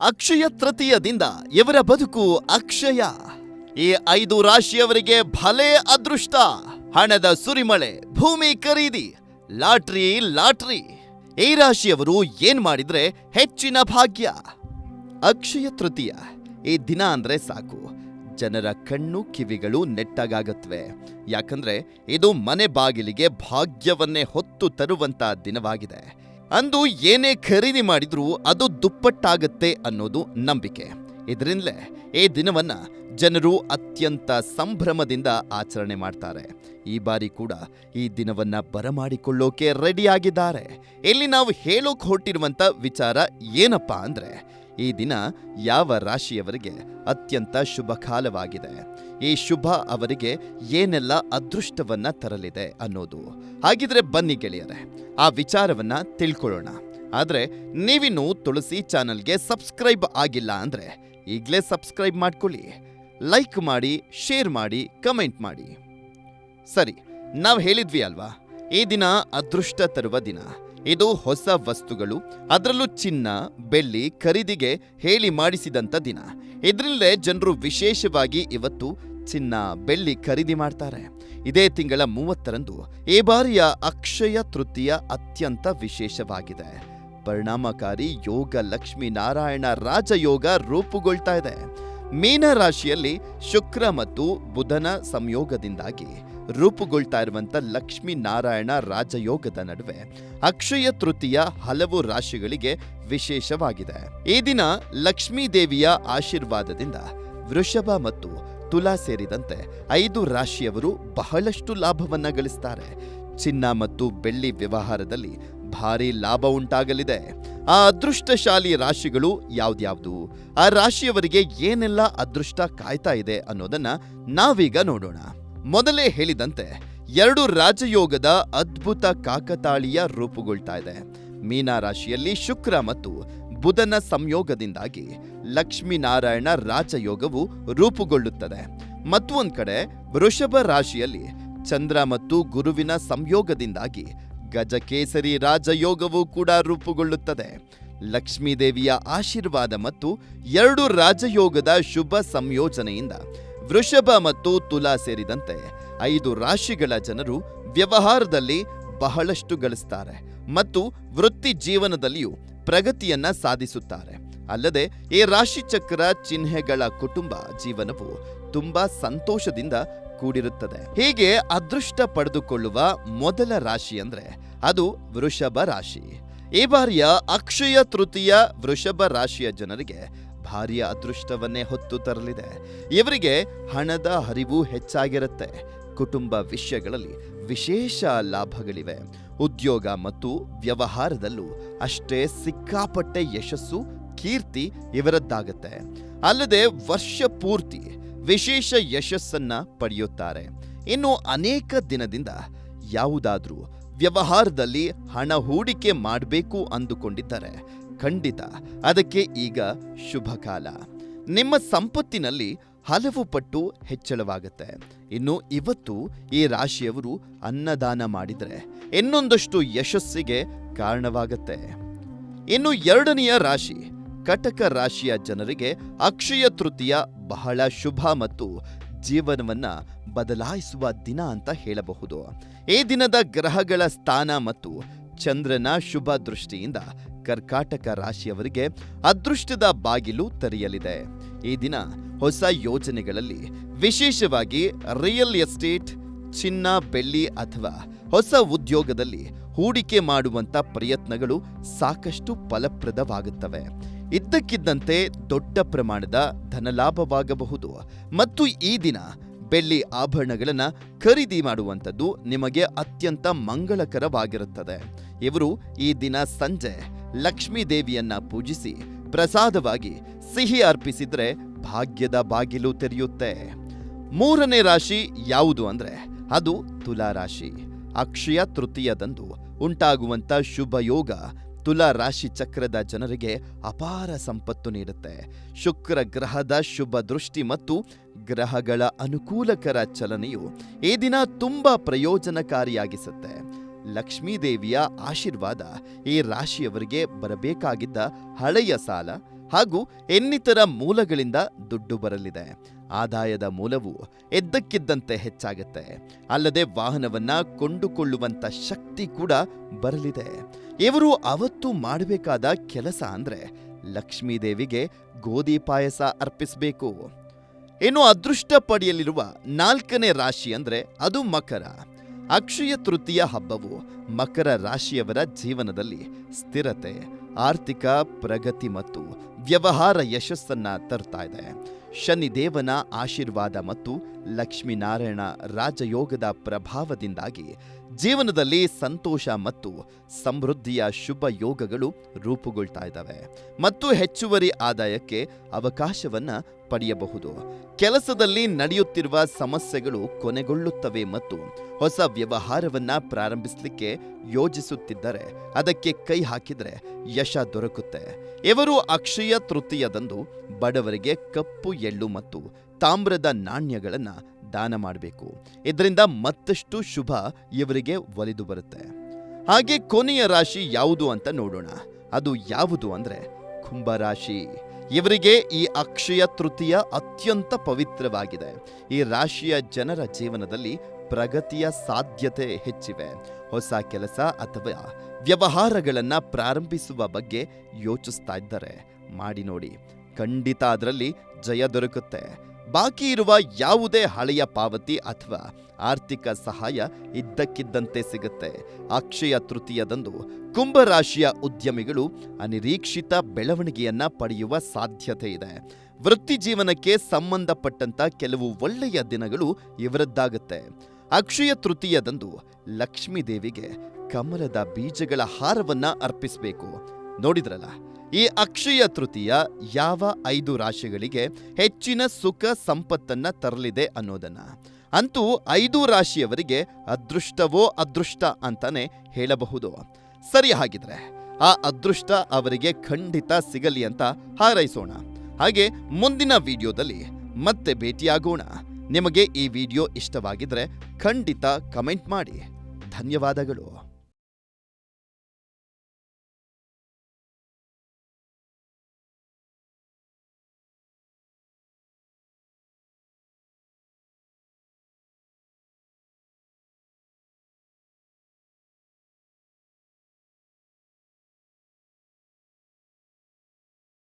ಅಕ್ಷಯ ತೃತೀಯದಿಂದ ಇವರ ಬದುಕು ಅಕ್ಷಯ. ಈ ಐದು ರಾಶಿಯವರಿಗೆ ಭಲೇ ಅದೃಷ್ಟ. ಹಣದ ಸುರಿಮಳೆ, ಭೂಮಿ ಖರೀದಿ, ಲಾಟ್ರಿ ಲಾಟ್ರಿ. ಈ ರಾಶಿಯವರು ಏನ್ ಮಾಡಿದ್ರೆ ಹೆಚ್ಚಿನ ಭಾಗ್ಯ? ಅಕ್ಷಯ ತೃತೀಯ. ಈ ದಿನ ಅಂದ್ರೆ ಸಾಕು. ಜನರ ಕಣ್ಣು ಕಿವಿಗಳು ನೆಟ್ಟಗಾಗತ್ವೆ. ಯಾಕಂದ್ರೆ ಇದು ಮನೆ ಬಾಗಿಲಿಗೆ ಭಾಗ್ಯವನ್ನೇ ಹೊತ್ತು ತರುವಂತ ದಿನವಾಗಿದೆ. ಅಂದು ಏನೇ ಖರೀದಿ ಮಾಡಿದ್ರೂ ಅದು ದುಪ್ಪಟ್ಟಾಗತ್ತೆ ಅನ್ನೋದು ನಂಬಿಕೆ. ಇದರಿಂದಲೇ ಈ ದಿನವನ್ನ ಜನರು ಅತ್ಯಂತ ಸಂಭ್ರಮದಿಂದ ಆಚರಣೆ ಮಾಡ್ತಾರೆ. ಈ ಬಾರಿ ಕೂಡ ಈ ದಿನವನ್ನ ಬರಮಾಡಿಕೊಳ್ಳೋಕೆ ರೆಡಿಯಾಗಿದ್ದಾರೆ. ಇಲ್ಲಿ ನಾವು ಹೇಳೋಕೆ ಹೊರಟಿರುವಂಥ ವಿಚಾರ ಏನಪ್ಪಾ ಅಂದ್ರೆ, ಈ ದಿನ ಯಾವ ರಾಶಿಯವರಿಗೆ ಅತ್ಯಂತ ಶುಭ ಕಾಲವಾಗಿದೆ ಈ ಶುಭ ಅವರಿಗೆ ಏನೆಲ್ಲ ಅದೃಷ್ಟವನ್ನ ತರಲಿದೆ ಅನ್ನೋದು. ಹಾಗಿದ್ರೆ ಬನ್ನಿ ಗೆಳೆಯರೆ, ಆ ವಿಚಾರವನ್ನ ತಿಳ್ಕೊಳ್ಳೋಣ. ಆದ್ರೆ ನೀವಿನ್ನು ತುಳಸಿ ಚಾನಲ್ಗೆ ಸಬ್ಸ್ಕ್ರೈಬ್ ಆಗಿಲ್ಲ ಅಂದ್ರೆ ಈಗಲೇ ಸಬ್ಸ್ಕ್ರೈಬ್ ಮಾಡ್ಕೊಳ್ಳಿ. ಲೈಕ್ ಮಾಡಿ, ಶೇರ್ ಮಾಡಿ, ಕಮೆಂಟ್ ಮಾಡಿ. ಸರಿ, ನಾವು ಹೇಳಿದ್ವಿ ಅಲ್ವಾ? ಈ ದಿನ ಅದೃಷ್ಟ ತರುವ ದಿನ. ಇದು ಹೊಸ ವಸ್ತುಗಳು, ಅದರಲ್ಲೂ ಚಿನ್ನ, ಬೆಳ್ಳಿ, ಖರೀದಿಗೆ ಹೇಳಿ ಮಾಡಿಸಿದಂಥ ದಿನ. ಇದರಲ್ಲೇ ಜನರು ವಿಶೇಷವಾಗಿ ಇವತ್ತು ಚಿನ್ನ ಬೆಳ್ಳಿ ಖರೀದಿ ಮಾಡ್ತಾರೆ. ಇದೇ ತಿಂಗಳ ಮೂವತ್ತರಂದು ಈ ಬಾರಿಯ ಅಕ್ಷಯ ತೃತೀಯ ಅತ್ಯಂತ ವಿಶೇಷವಾಗಿದೆ. ಪರಿಣಾಮಕಾರಿ ಯೋಗ ಲಕ್ಷ್ಮೀ ನಾರಾಯಣ ರಾಜಯೋಗ ರೂಪುಗೊಳ್ತಾ ಇದೆ. ಮೀನ ರಾಶಿಯಲ್ಲಿ ಶುಕ್ರ ಮತ್ತು ಬುಧನ ಸಂಯೋಗದಿಂದಾಗಿ ರೂಪುಗೊಳ್ತಾ ಇರುವಂಥ ಲಕ್ಷ್ಮೀ ನಾರಾಯಣ ರಾಜಯೋಗದ ನಡುವೆ ಅಕ್ಷಯ ತೃತೀಯ ಹಲವು ರಾಶಿಗಳಿಗೆ ವಿಶೇಷವಾಗಿದೆ. ಈ ದಿನ ಲಕ್ಷ್ಮೀ ದೇವಿಯ ಆಶೀರ್ವಾದದಿಂದ ವೃಷಭ ಮತ್ತು ತುಲಾ ಸೇರಿದಂತೆ ಐದು ರಾಶಿಯವರು ಬಹಳಷ್ಟು ಲಾಭವನ್ನ ಗಳಿಸ್ತಾರೆ. ಚಿನ್ನ ಮತ್ತು ಬೆಳ್ಳಿ ವ್ಯವಹಾರದಲ್ಲಿ ಭಾರಿ ಲಾಭ ಉಂಟಾಗಲಿದೆ. ಆ ಅದೃಷ್ಟಶಾಲಿ ರಾಶಿಗಳು ಯಾವ್ದ್ಯಾವ್ದು? ಆ ರಾಶಿಯವರಿಗೆ ಏನೆಲ್ಲ ಅದೃಷ್ಟ ಕಾಯ್ತಾ ಇದೆ ಅನ್ನೋದನ್ನ ನಾವೀಗ ನೋಡೋಣ. ಮೊದಲೇ ಹೇಳಿದಂತೆ, ಎರಡು ರಾಜಯೋಗದ ಅದ್ಭುತ ಕಾಕತಾಳೀಯ ರೂಪುಗೊಳ್ತಾ ಇದೆ. ಮೀನ ರಾಶಿಯಲ್ಲಿ ಶುಕ್ರ ಮತ್ತು ಬುಧನ ಸಂಯೋಗದಿಂದಾಗಿ ಲಕ್ಷ್ಮೀನಾರಾಯಣ ರಾಜಯೋಗವು ರೂಪುಗೊಳ್ಳುತ್ತದೆ. ಮತ್ತೊಂದು ಕಡೆ ವೃಷಭ ರಾಶಿಯಲ್ಲಿ ಚಂದ್ರ ಮತ್ತು ಗುರುವಿನ ಸಂಯೋಗದಿಂದಾಗಿ ಗಜಕೇಸರಿ ರಾಜಯೋಗವು ಕೂಡ ರೂಪುಗೊಳ್ಳುತ್ತದೆ. ಲಕ್ಷ್ಮೀದೇವಿಯ ಆಶೀರ್ವಾದ ಮತ್ತು ಎರಡು ರಾಜಯೋಗದ ಶುಭ ಸಂಯೋಜನೆಯಿಂದ ವೃಷಭ ಮತ್ತು ತುಲಾ ಸೇರಿದಂತೆ ಐದು ರಾಶಿಗಳ ಜನರು ವ್ಯವಹಾರದಲ್ಲಿ ಬಹಳಷ್ಟು ಗಳಿಸ್ತಾರೆ. ಮತ್ತು ವೃತ್ತಿ ಜೀವನದಲ್ಲಿಯೂ ಪ್ರಗತಿಯನ್ನ ಸಾಧಿಸುತ್ತಾರೆ. ಅಲ್ಲದೆ ಈ ರಾಶಿ ಚಕ್ರ ಚಿಹ್ನೆಗಳ ಕುಟುಂಬ ಜೀವನವು ತುಂಬಾ ಸಂತೋಷದಿಂದ ಕೂಡಿರುತ್ತದೆ. ಹೀಗೆ ಅದೃಷ್ಟ ಪಡೆದುಕೊಳ್ಳುವ ಮೊದಲ ರಾಶಿ ಅಂದ್ರೆ ಅದು ವೃಷಭ ರಾಶಿ. ಈ ಬಾರಿಯ ಅಕ್ಷಯ ತೃತೀಯ ವೃಷಭ ರಾಶಿಯ ಜನರಿಗೆ ಭಾರಿಯ ಅದೃಷ್ಟವನ್ನೇ ಹೊತ್ತು ತರಲಿದೆ. ಇವರಿಗೆ ಹಣದ ಹರಿವು ಹೆಚ್ಚಾಗಿರುತ್ತೆ. ಕುಟುಂಬ ವಿಷಯಗಳಲ್ಲಿ ವಿಶೇಷ ಲಾಭಗಳಿವೆ. ಉದ್ಯೋಗ ಮತ್ತು ವ್ಯವಹಾರದಲ್ಲೂ ಅಷ್ಟೇ ಸಿಕ್ಕಾಪಟ್ಟೆ ಯಶಸ್ಸು, ಕೀರ್ತಿ ಇವರದ್ದಾಗತ್ತೆ. ಅಲ್ಲದೆ ವರ್ಷ ಪೂರ್ತಿ ವಿಶೇಷ ಯಶಸ್ಸನ್ನ ಪಡೆಯುತ್ತಾರೆ. ಇನ್ನು ಅನೇಕ ದಿನದಿಂದ ಯಾವುದಾದ್ರೂ ವ್ಯವಹಾರದಲ್ಲಿ ಹಣ ಹೂಡಿಕೆ ಮಾಡಬೇಕು ಅಂದುಕೊಂಡಿದ್ದಾರೆ ಖಂಡಿತ ಅದಕ್ಕೆ ಈಗ ಶುಭ ಕಾಲ ನಿಮ್ಮ ಸಂಪತ್ತಿನಲ್ಲಿ ಹಲವು ಪಟ್ಟು ಹೆಚ್ಚಳವಾಗುತ್ತೆ. ಇನ್ನು ಇವತ್ತು ಈ ರಾಶಿಯವರು ಅನ್ನದಾನ ಮಾಡಿದರೆ ಇನ್ನೊಂದಷ್ಟು ಯಶಸ್ಸಿಗೆ ಕಾರಣವಾಗುತ್ತೆ. ಇನ್ನು ಎರಡನೆಯ ರಾಶಿ, ಕಟಕ ರಾಶಿಯ ಜನರಿಗೆ ಅಕ್ಷಯ ತೃತೀಯ ಬಹಳ ಶುಭ ಮತ್ತು ಜೀವನವನ್ನ ಬದಲಾಯಿಸುವ ದಿನ ಅಂತ ಹೇಳಬಹುದು. ಈ ದಿನದ ಗ್ರಹಗಳ ಸ್ಥಾನ ಮತ್ತು ಚಂದ್ರನ ಶುಭ ದೃಷ್ಟಿಯಿಂದ ಕರ್ಕಾಟಕ ರಾಶಿಯವರಿಗೆ ಅದೃಷ್ಟದ ಬಾಗಿಲು ತೆರೆಯಲಿದೆ. ಈ ದಿನ ಹೊಸ ಯೋಜನೆಗಳಲ್ಲಿ ವಿಶೇಷವಾಗಿ ರಿಯಲ್ ಎಸ್ಟೇಟ್ ಚಿನ್ನ, ಬೆಳ್ಳಿ ಅಥವಾ ಹೊಸ ಉದ್ಯೋಗದಲ್ಲಿ ಹೂಡಿಕೆ ಮಾಡುವಂತ ಪ್ರಯತ್ನಗಳು ಸಾಕಷ್ಟು ಫಲಪ್ರದವಾಗುತ್ತವೆ. ಇದ್ದಕ್ಕಿದ್ದಂತೆ ದೊಡ್ಡ ಪ್ರಮಾಣದ ಧನಲಾಭವಾಗಬಹುದು ಮತ್ತು ಈ ದಿನ ಬೆಳ್ಳಿ ಆಭರಣಗಳನ್ನು ಖರೀದಿ ಮಾಡುವಂಥದ್ದು ನಿಮಗೆ ಅತ್ಯಂತ ಮಂಗಳಕರವಾಗಿರುತ್ತದೆ. ಇವರು ಈ ದಿನ ಸಂಜೆ ಲಕ್ಷ್ಮೀ ದೇವಿಯನ್ನ ಪೂಜಿಸಿ ಪ್ರಸಾದವಾಗಿ ಸಿಹಿ ಅರ್ಪಿಸಿದ್ರೆ ಭಾಗ್ಯದ ಬಾಗಿಲು ತೆರೆಯುತ್ತೆ. ಮೂರನೇ ರಾಶಿ ಯಾವುದು ಅಂದ್ರೆ ಅದು ತುಲಾ ರಾಶಿ. ಅಕ್ಷಯ ತೃತೀಯದಂದು ಉಂಟಾಗುವಂಥ ಶುಭ ಯೋಗ ತುಲಾ ರಾಶಿ ಚಕ್ರದ ಜನರಿಗೆ ಅಪಾರ ಸಂಪತ್ತು ನೀಡುತ್ತೆ. ಶುಕ್ರ ಗ್ರಹದ ಶುಭ ದೃಷ್ಟಿ ಮತ್ತು ಗ್ರಹಗಳ ಅನುಕೂಲಕರ ಚಲನೆಯು ಈ ದಿನ ತುಂಬಾ ಪ್ರಯೋಜನಕಾರಿಯಾಗಿಸುತ್ತೆ. ಲಕ್ಷ್ಮೀದೇವಿಯ ಆಶೀರ್ವಾದ ಈ ರಾಶಿಯವರಿಗೆ ಬರಬೇಕಾಗಿದ್ದ ಹಳೆಯ ಸಾಲ ಹಾಗೂ ಇನ್ನಿತರ ಮೂಲಗಳಿಂದ ದುಡ್ಡು ಬರಲಿದೆ. ಆದಾಯದ ಮೂಲವು ಎದ್ದಕ್ಕಿದ್ದಂತೆ ಹೆಚ್ಚಾಗುತ್ತೆ. ಅಲ್ಲದೆ ವಾಹನವನ್ನ ಕೊಂಡುಕೊಳ್ಳುವಂತ ಶಕ್ತಿ ಕೂಡ ಬರಲಿದೆ. ಇವರು ಅವತ್ತು ಮಾಡಬೇಕಾದ ಕೆಲಸ ಅಂದ್ರೆ ಲಕ್ಷ್ಮೀದೇವಿಗೆ ಗೋಧಿ ಪಾಯಸ ಅರ್ಪಿಸಬೇಕು. ಇನ್ನು ಅದೃಷ್ಟ ಪಡೆಯಲಿರುವ ನಾಲ್ಕನೇ ರಾಶಿ ಅಂದ್ರೆ ಅದು ಮಕರ. ಅಕ್ಷಯ ತೃತೀಯ ಹಬ್ಬವು ಮಕರ ರಾಶಿಯವರ ಜೀವನದಲ್ಲಿ ಸ್ಥಿರತೆ, ಆರ್ಥಿಕ ಪ್ರಗತಿ ಮತ್ತು ವ್ಯವಹಾರ ಯಶಸ್ಸನ್ನ ತರ್ತಾ ಇದೆ. ಶನಿದೇವನ ಆಶೀರ್ವಾದ ಮತ್ತು ಲಕ್ಷ್ಮೀನಾರಾಯಣ ರಾಜಯೋಗದ ಪ್ರಭಾವದಿಂದಾಗಿ ಜೀವನದಲ್ಲಿ ಸಂತೋಷ ಮತ್ತು ಸಮೃದ್ಧಿಯ ಶುಭ ಯೋಗಗಳು ರೂಪುಗೊಳ್ತಾ ಇದ್ದಾವೆ. ಮತ್ತು ಹೆಚ್ಚುವರಿ ಆದಾಯಕ್ಕೆ ಅವಕಾಶವನ್ನ ಪಡೆಯಬಹುದು. ಕೆಲಸದಲ್ಲಿ ನಡೆಯುತ್ತಿರುವ ಸಮಸ್ಯೆಗಳು ಕೊನೆಗೊಳ್ಳುತ್ತವೆ ಮತ್ತು ಹೊಸ ವ್ಯವಹಾರವನ್ನ ಪ್ರಾರಂಭಿಸಲಿಕ್ಕೆ ಯೋಜಿಸುತ್ತಿದ್ದರೆ, ಅದಕ್ಕೆ ಕೈ ಹಾಕಿದರೆ ಯಶ ದೊರಕುತ್ತೆ. ಇವರು ಅಕ್ಷಯ ತೃತೀಯದಂದು ಬಡವರಿಗೆ ಕಪ್ಪು ಎಳ್ಳು ಮತ್ತು ತಾಮ್ರದ ನಾಣ್ಯಗಳನ್ನ ದಾನ ಮಾಡಬೇಕು. ಇದರಿಂದ ಮತ್ತಷ್ಟು ಶುಭ ಇವರಿಗೆ ಒಲಿದು ಬರುತ್ತೆ. ಹಾಗೆ ಕೊನೆಯ ರಾಶಿ ಯಾವುದು ಅಂತ ನೋಡೋಣ. ಅದು ಯಾವುದು ಅಂದ್ರೆ ಕುಂಭರಾಶಿ ಇವರಿಗೆ ಈ ಅಕ್ಷಯ ತೃತೀಯ ಅತ್ಯಂತ ಪವಿತ್ರವಾಗಿದೆ. ಈ ರಾಶಿಯ ಜನರ ಜೀವನದಲ್ಲಿ ಪ್ರಗತಿಯ ಸಾಧ್ಯತೆ ಹೆಚ್ಚಿವೆ. ಹೊಸ ಕೆಲಸ ಅಥವಾ ವ್ಯವಹಾರಗಳನ್ನ ಪ್ರಾರಂಭಿಸುವ ಬಗ್ಗೆ ಯೋಚಿಸ್ತಾ ಇದ್ದಾರೆ. ಮಾಡಿ ನೋಡಿ. ಖಂಡಿತ ಅದರಲ್ಲಿ ಜಯ ದೊರಕುತ್ತೆ. ಬಾಕಿ ಇರುವ ಯಾವುದೇ ಹಳೆಯ ಪಾವತಿ ಅಥವಾ ಆರ್ಥಿಕ ಸಹಾಯ ಇದ್ದಕ್ಕಿದ್ದಂತೆ ಸಿಗುತ್ತೆ. ಅಕ್ಷಯ ತೃತೀಯದಂದು ಕುಂಭರಾಶಿಯ ಉದ್ಯಮಿಗಳು ಅನಿರೀಕ್ಷಿತ ಬೆಳವಣಿಗೆಯನ್ನ ಪಡೆಯುವ ಸಾಧ್ಯತೆ ಇದೆ. ವೃತ್ತಿ ಜೀವನಕ್ಕೆ ಸಂಬಂಧಪಟ್ಟಂತ ಕೆಲವು ಒಳ್ಳೆಯ ದಿನಗಳು ಇವರದ್ದಾಗುತ್ತೆ. ಅಕ್ಷಯ ತೃತೀಯದಂದು ಲಕ್ಷ್ಮೀದೇವಿಗೆ ಕಮಲದ ಬೀಜಗಳ ಹಾರವನ್ನ ಅರ್ಪಿಸಬೇಕು. ನೋಡಿದ್ರಲ್ಲ? ಈ ಅಕ್ಷಯ ತೃತೀಯ ಯಾವ ಐದು ರಾಶಿಗಳಿಗೆ ಹೆಚ್ಚಿನ ಸುಖ ಸಂಪತ್ತನ್ನ ತರಲಿದೆ ಅನ್ನೋದನ್ನ. ಅಂತೂ ಐದು ರಾಶಿಯವರಿಗೆ ಅದೃಷ್ಟವೋ ಅದೃಷ್ಟ ಅಂತಾನೆ ಹೇಳಬಹುದು. ಸರಿ ಹಾಗಿದ್ರೆ, ಆ ಅದೃಷ್ಟ ಅವರಿಗೆ ಖಂಡಿತ ಸಿಗಲಿ ಅಂತ ಹಾರೈಸೋಣ. ಹಾಗೆ ಮುಂದಿನ ವಿಡಿಯೋದಲ್ಲಿ ಮತ್ತೆ ಭೇಟಿಯಾಗೋಣ. ನಿಮಗೆ ಈ ವಿಡಿಯೋ ಇಷ್ಟವಾಗಿದ್ರೆ ಖಂಡಿತ ಕಮೆಂಟ್ ಮಾಡಿ. ಧನ್ಯವಾದಗಳು.